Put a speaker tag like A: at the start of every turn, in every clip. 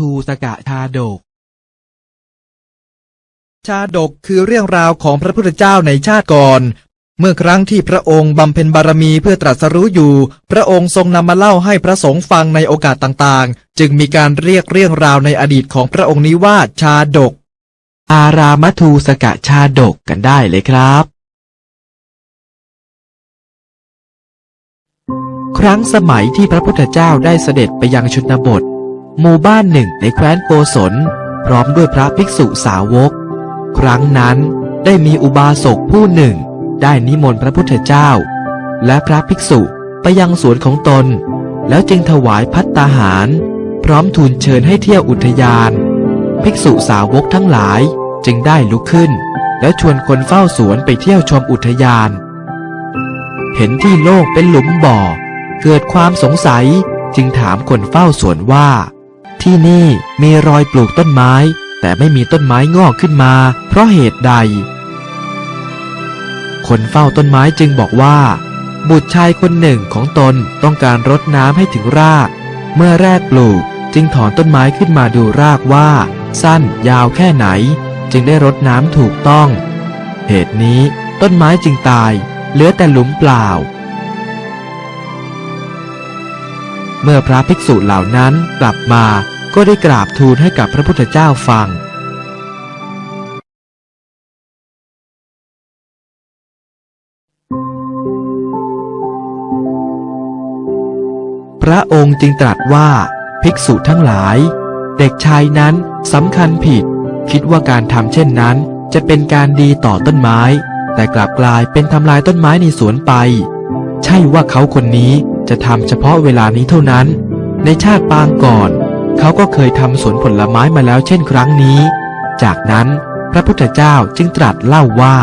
A: ทูสกะชาดก
B: ชาดกคือเรื่องราวของพระพุทธเจ้าในชาติก่อน เมื่อครั้งที่พระองค์บำเพ็ญบารมีเพื่อตรัสรู้อยู่ พระองค์ทรงนำมาเล่าให้พระสงฆ์ฟังในโอกาสต่างๆ จึงมีการเรียกเรื่องราวในอดีตของพระองค์นี้ว่าชาดก
A: อารามทูสกะชาดกกันได้เลยครับครั้งสมัยที่พระพุทธเจ้าได้เสด็จไปยังชนบท หมู่บ้านหนึ่งในแคว้นโกศล พร้อมด้วยพระภิกษุสาวก ครั้งนั้นได้มีอุบาสกผู้หนึ่ง ได้นิมนต์พระพุทธเจ้า และพระภิกษุไปยังสวนของตน แล้วจึงถวายพัตตาหาร พร้อมทูลเชิญให้เที่ยวอุทยาน ภิกษุสาวกทั้งหลายจึงได้ลุกขึ้น แล้วชวนคนเฝ้าสวนไปเที่ยวชมอุทยาน เห็นที่โลกเป็นหลุมบ่อ เกิดความสงสัยจึงถามคนเฝ้าสวนว่า ที่นี่มีรอยปลูกต้นไม้ แต่ไม่มีต้นไม้งอกขึ้นมา เพราะเหตุใด คนเฝ้าต้นไม้จึงบอกว่า บุตรชายคนหนึ่งของตนต้องการรดน้ำให้ถึงราก เมื่อแรกปลูกจึงถอนต้นไม้ขึ้นมาดูรากว่า สั้นยาวแค่ไหน จึงได้รดน้ำถูกต้อง เหตุนี้ต้นไม้จึงตาย เหลือแต่หลุมเปล่าเมื่อพระภิกษุเหล่านั้นกลับมา ก็ได้กราบทูลให้กับพระพุทธเจ้าฟัง พระองค์จึงตรัสว่าภิกษุทั้งหลาย เด็กชายนั้นสำคัญผิด คิดว่าการทำเช่นนั้น จะเป็นการดีต่อต้นไม้ แต่กลับกลายเป็นทำลายต้นไม้ในสวนไป ใช่ว่าเขาคนนี้จะทำเฉพาะเวลานี้เท่านั้น ในชาติปางก่อน เขาก็เคยทำสวนผลไม้มาแล้วเช่นครั้งนี้ จากนั้นพระพุทธเจ้าจึงตรัสเล่าว่า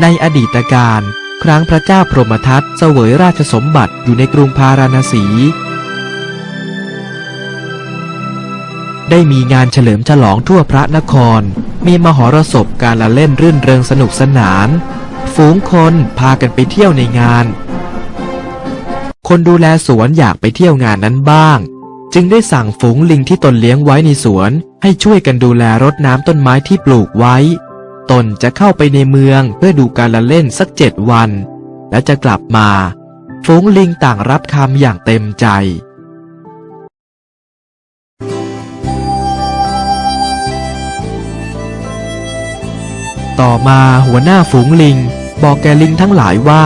A: ในอดีตการ ครั้งพระเจ้าพรหมทัตเสวยราชสมบัติอยู่ในกรุงพาราณสี ได้มีงานเฉลิมฉลองทั่วพระนคร มีมหรสพการละเล่นรื่นเริงสนุกสนาน ฝูงคนพากันไปเที่ยวในงาน คนดูแลสวนอยากไปเที่ยวงานนั้นบ้าง จึงได้สั่งฝูงลิงที่ตนเลี้ยงไว้ในสวน ให้ช่วยกันดูแลรดน้ำต้นไม้ที่ปลูกไว้ ตนจะเข้าไปในเมืองเพื่อดูการละเล่นสักเจ็ดวัน และจะกลับมา ฝูงลิงต่างรับคำอย่างเต็มใจต่อมาหัวหน้าฝูงลิง บอกแกลิงทั้งหลายว่า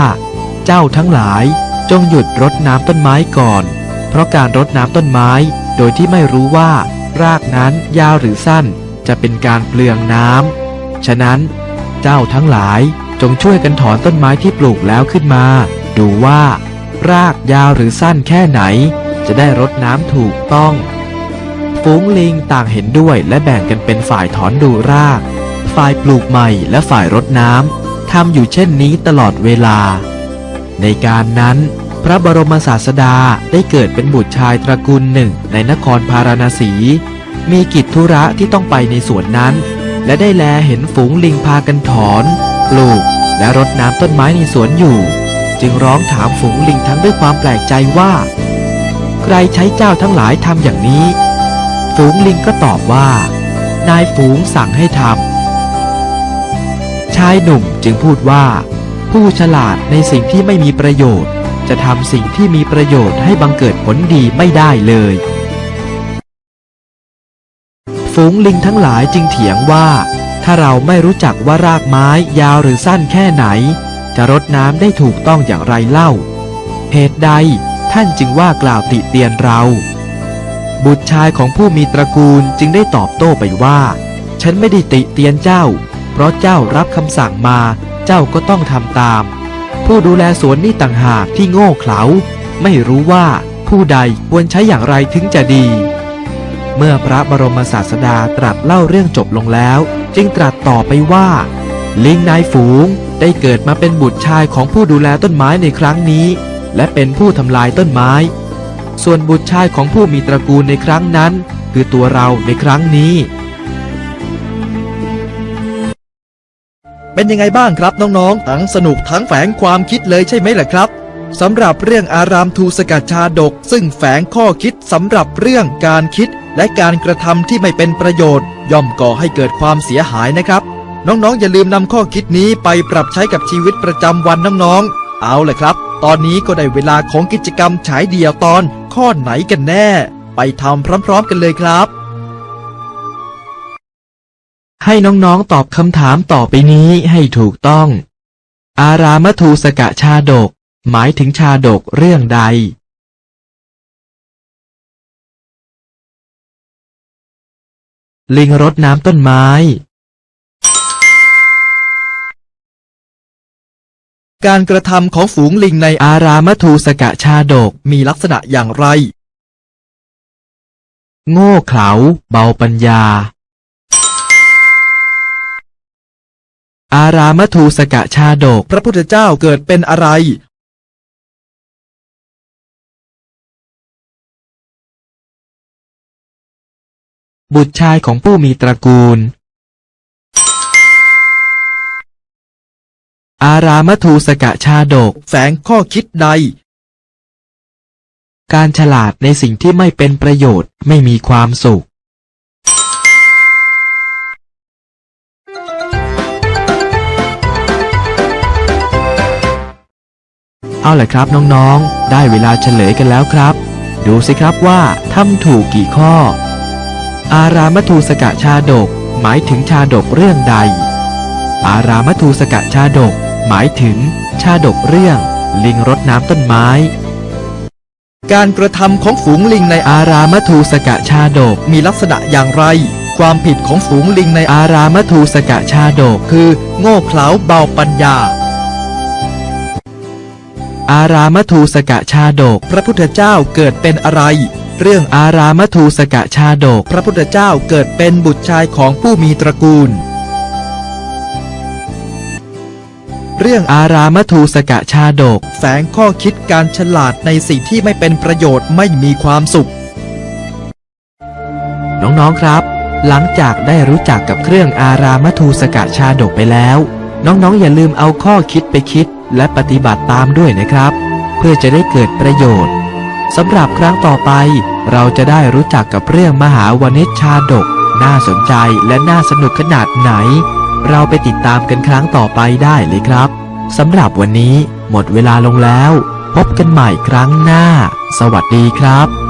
A: เจ้าทั้งหลาย จงหยุดรดน้ำต้นไม้ก่อน เพราะการรดน้ำต้นไม้โดยที่ไม่รู้ว่า รากนั้นยาวหรือสั้นจะเป็นการเปลืองน้ำ ฉะนั้น เจ้าทั้งหลายจงช่วยกันถอนต้นไม้ที่ปลูกแล้วขึ้นมา ดูว่า รากยาวหรือสั้นแค่ไหน จะได้รดน้ำถูกต้อง ฝูงลิงต่างเห็นด้วยและแบ่งกันเป็นฝ่ายถอนดูราก ฝ่ายปลูกใหม่และฝ่ายรดน้ำทำอยู่เช่นนี้ตลอดเวลา ในการนั้น พระบรมศาสดาได้เกิดเป็นบุตรชายตระกูลหนึ่งในนครพาราณสี มีกิจธุระที่ต้องไปในสวนนั้น และได้แลเห็นฝูงลิงพากันถอน ปลูก และรดน้ำต้นไม้ในสวนอยู่ จึงร้องถามฝูงลิงทั้งด้วยความแปลกใจว่า ใครใช้เจ้าทั้งหลายทำอย่างนี้ ฝูงลิงก็ตอบว่า นายฝูงสั่งให้ทำชายหนุ่มจึงพูดว่า ผู้ฉลาดในสิ่งที่ไม่มีประโยชน์ จะทำสิ่งที่มีประโยชน์ให้บังเกิดผลดีไม่ได้เลย ฝูงลิงทั้งหลายจึงเถียงว่า ถ้าเราไม่รู้จักว่ารากไม้ยาวหรือสั้นแค่ไหน จะรดน้ำได้ถูกต้องอย่างไรเล่า เหตุใดท่านจึงว่ากล่าวติเตียนเรา บุตรชายของผู้มีตระกูลจึงได้ตอบโต้ไปว่า ฉันไม่ได้ติเตียนเจ้า เพราะเจ้ารับคำสั่งมาเจ้าก็ต้องทำตาม ผู้ดูแลสวนนี่ต่างหากที่โง่เขลา ไม่รู้ว่าผู้ใดควรใช้อย่างไรถึงจะดี เมื่อพระบรมศาสดาตรัสเล่าเรื่องจบลงแล้ว จึงตรัสต่อไปว่า ลิงนายฝูงได้เกิดมาเป็นบุตรชายของผู้ดูแลต้นไม้ในครั้งนี้ และเป็นผู้ทำลายต้นไม้ ส่วนบุตรชายของผู้มีตระกูลในครั้งนั้น คือตัวเราในครั้งนี้
B: เป็นยังไงบ้างครับน้องๆ ทั้งสนุกทั้งแฝงความคิดเลยใช่ไหมล่ะครับสำหรับเรื่องอารามทูสกัดชาดก ซึ่งแฝงข้อคิดสำหรับเรื่องการคิด และการกระทำที่ไม่เป็นประโยชน์ ย่อมก่อให้เกิดความเสียหายนะครับ น้องๆอย่าลืมนำข้อคิดนี้ไปปรับใช้กับชีวิตประจำวันน้องๆ เอาเลยครับ ตอนนี้ก็ได้เวลาของกิจกรรมฉายเดี่ยวตอน ข้อไหนกันแน่ ไปทำพร้อม ๆ กันเลยครับ
A: ให้น้องๆตอบคำถามต่อไปนี้ให้ถูกต้อง อารามทูสกะชาดก หมายถึงชาดกเรื่องใด ลิงรดน้ำต้นไม้
B: การกระทำของฝูงลิงใน
A: อารามทูสกะชาดก
B: มีลักษณะอย่างไร
A: โง่เขลาเบาปัญญา อารามทูสกะชาดก
B: พระพุทธเจ้าเกิดเป็นอะไร
A: บุตรชายของผู้มีตระกูล อารามทูสกะชาดก
B: แฝงข้อคิดใด
A: การฉลาดในสิ่งที่ไม่เป็นประโยชน์ไม่มีความสุข เอาละครับน้องๆ ได้เวลาเฉลยกันแล้วครับ ดูสิครับว่าทำถูกกี่ข้อ อารามทูสกะชาดก หมายถึงชาดกเรื่องใด อารามทูสกะชาดก หมายถึง ชาดกเรื่อง ลิงรดน้ำต้นไม้
B: การกระทำของฝูงลิงใน
A: อารามทูสกะชาดก
B: มีลักษณะอย่างไร ความผิดของฝูงลิงใน
A: อารามทูสกะชาดก
B: คือ โง่เขลาเบาปัญญา
A: อารามทูสกะชาดก
B: พระพุทธเจ้าเกิดเป็นอะไร เรื่อง
A: อารามทูสกะชาดก
B: พระพุทธเจ้าเกิดเป็นบุตรชายของผู้มีตระกูล เรื่อง
A: อารามทูสกะชาดก
B: แฝงข้อคิดการฉลาดในสิ่งที่ไม่เป็นประโยชน์ไม่มีความสุข
A: น้องๆครับ หลังจากได้รู้จักกับเครื่องอารามทูสกะชาดกไปแล้ว น้องๆอย่าลืมเอาข้อคิดไปคิดและปฏิบัติตามด้วยนะครับ เพื่อจะได้เกิดประโยชน์สำหรับครั้งต่อไป เราจะได้รู้จักกับเรื่องมหาวณิชชาดก น่าสนใจและน่าสนุกขนาดไหน เราไปติดตามกันครั้งต่อไปได้เลยครับสำหรับวันนี้หมดเวลาลงแล้ว พบกันใหม่ครั้งหน้า สวัสดีครับ